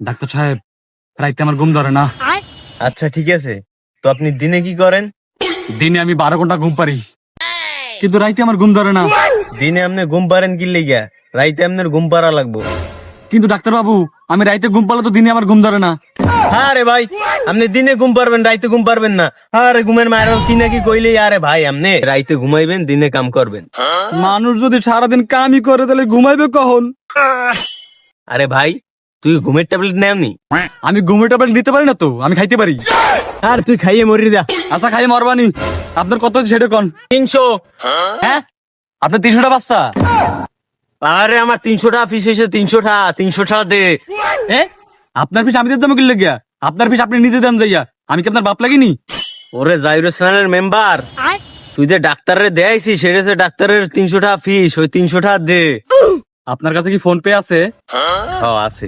Doctor সাহেব রাইতে আমার ঘুম ধরে না। আচ্ছা ঠিক আছে। তো আপনি দিনে কি করেন? দিনে আমি বারো ঘণ্টা ঘুম পারি কিন্তু রাইতে আমার ঘুম ধরে না। দিনে আপনি ঘুম পারেন কি লেগা রাইতে আপনার ঘুম পারা লাগবো। কিন্তু ডাক্তার বাবু আমি রাইতে ঘুম পারলে তো দিনে আমার ঘুম ধরে না। হ্যাঁ রে ভাই আপনি দিনে ঘুম পারবেন রাইতে ঘুম পারবেন না। আরে ঘুমের মায়ের কি নাকি কইলে আরে ভাই আপনি রাইতে ঘুমাইবেন দিনে কাম করবেন। মানুষ যদি সারাদিন কামই করে তাহলে ঘুমাইবে কখন? আরে ভাই তুই ঘুমের ট্যাবলেট নেওনি? আমি ঘুমের ট্যাবলেট নিতে পারি না তো আমি খাইতে পারি। আর তুই খাইয়ে মরি যা। আচ্ছা খাই মরবানি। আপনার কত হচ্ছে সেটা কন? তিনশো। হ্যাঁ? আপনার তিনশোটা বাচ্চা? আরে আমার তিনশো টাকা ফিস হয়েছে তিনশো টাকা তিনশো টাকা দে আপনার পিস আমি দিতে কিনলে গিয়া? আপনার পিস আপনি নিজে দেন যাইয়া। আমি কি আপনার বাপ লাগিনি? ওরে জাইরুসানের মেম্বার তুই যে ডাক্তারের দেয়াইছি সেটা যে ডাক্তারের তিনশো টাকা ফিস ওই তিনশো টাকা দে। আপনার কাছে কি ফোন পে আছে? ও আছে।